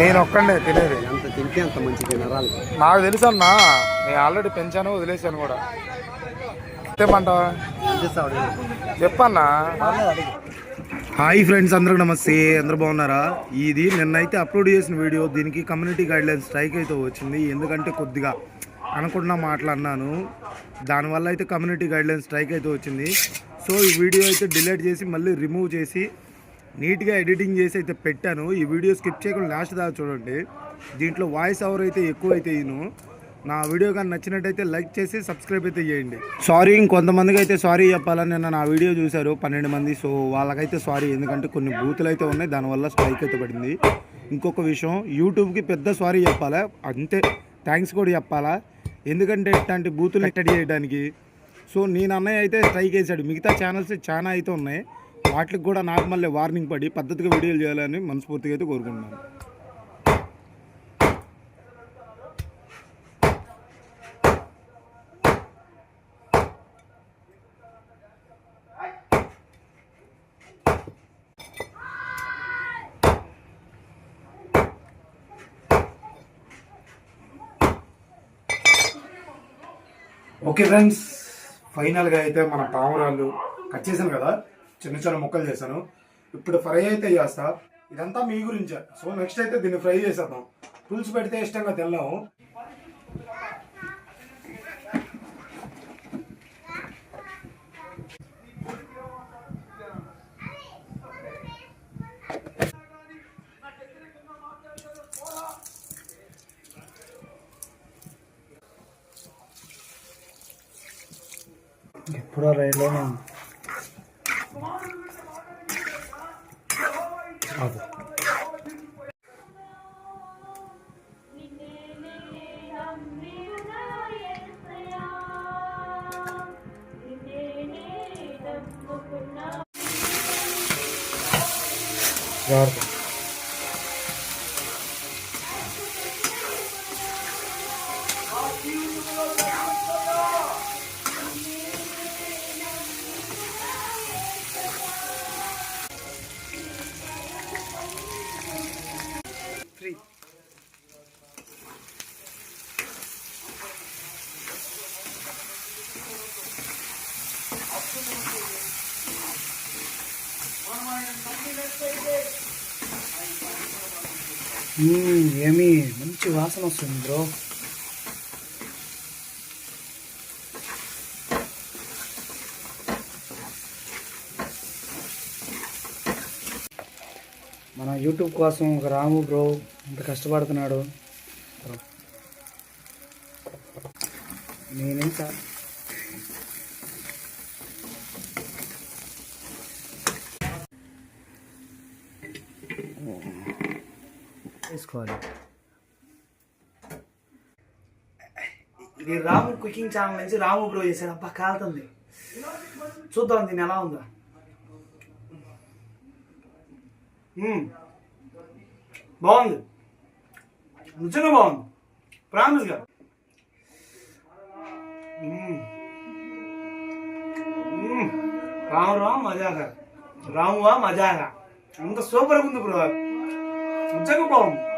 నేను ఒక్కడే తినేది. ఎంత తింటే అంత మంచిది నరాలు నాకు తెలుసు అన్న నేను ఆల్రెడీ పెంచాను వదిలేసాను కూడా. చెప్పమంటావా చెప్పన్నా? హాయ్ ఫ్రెండ్స్ అందరికి నమస్తే. అందరూ బాగున్నారా? ఇది నిన్నైతే అప్లోడ్ చేసిన వీడియో. దీనికి కమ్యూనిటీ గైడ్లైన్స్ స్ట్రైక్ అయితే వచ్చింది. ఎందుకంటే కొద్దిగా అనుకున్న మాటలు అన్నాను. దానివల్ల అయితే కమ్యూనిటీ గైడ్లైన్స్ స్ట్రైక్ అయితే వచ్చింది. సో ఈ వీడియో అయితే డిలీట్ చేసి మళ్ళీ రిమూవ్ చేసి నీట్గా ఎడిటింగ్ చేసి అయితే పెట్టాను. ఈ వీడియో స్కిప్ చేయకుండా లాస్ట్ దాకా చూడండి. దీంట్లో వాయిస్ ఓవర్ అయితే ఎక్కువ అయితే ఈను. నా వీడియో కానీ నచ్చినట్టయితే లైక్ చేసి సబ్స్క్రైబ్ అయితే చేయండి. సారీ ఇంకొంతమందికి అయితే సారీ చెప్పాలని నిన్న నా వీడియో చూశారు పన్నెండు మంది. సో వాళ్ళకైతే సారీ. ఎందుకంటే కొన్ని బూతులు అయితే ఉన్నాయి. దానివల్ల స్ట్రైక్ అయితే పడింది. ఇంకొక విషయం యూట్యూబ్కి పెద్ద సారీ చెప్పాలా? అంతే. థ్యాంక్స్ కూడా చెప్పాలా? ఎందుకంటే ఇట్లాంటి బూతులు ఎట్టడి చేయడానికి. సో నేను అన్నయ్య అయితే స్ట్రైక్ వేశాడు మిగతా ఛానల్స్ చాలా అయితే ఉన్నాయి. వాటికి కూడా నాకు మళ్ళీ వార్నింగ్ పడి పద్ధతిగా వీడియోలు చేయాలని మనస్ఫూర్తిగా అయితే కోరుకుంటున్నాను. ఓకే ఫ్రెండ్స్ ఫైనల్గా అయితే మన పావురాళ్ళు కట్ చేశాను కదా. చిన్న చిన్న ముక్కలు చేశాను. ఇప్పుడు ఫ్రై అయితే చేస్తా. ఇదంతా మీ గురించే. సో నెక్స్ట్ అయితే దీన్ని ఫ్రై చేసేద్దాం. పులుసు పెడితే ఇష్టంగా తినలేము. ఎప్పుడో రైల్లోనే జాగ్రత్త ఫ్రీ ఏమి మంచి వాసన వస్తుంది బ్రో. మన యూట్యూబ్ కోసం ఒక రాము బ్రో ఇంత కష్టపడుతున్నాడు. నేనేం సార్ వేసుకోవాలి. ఇది రాము కుకింగ్ ఛానల్ నుంచి రాము బ్రో చేశాడు. అబ్బా కాలుతుంది. చూద్దాం దీన్ని ఎలా ఉందా. బాగుంది. నిజంగా బాగుంది. ప్రామిస్గా మ్మ్. రాము రాము మజాగా రామువా మజాగా అంత సూపర్గా ఉంది బ్రో. నిజంగా బాగుంది.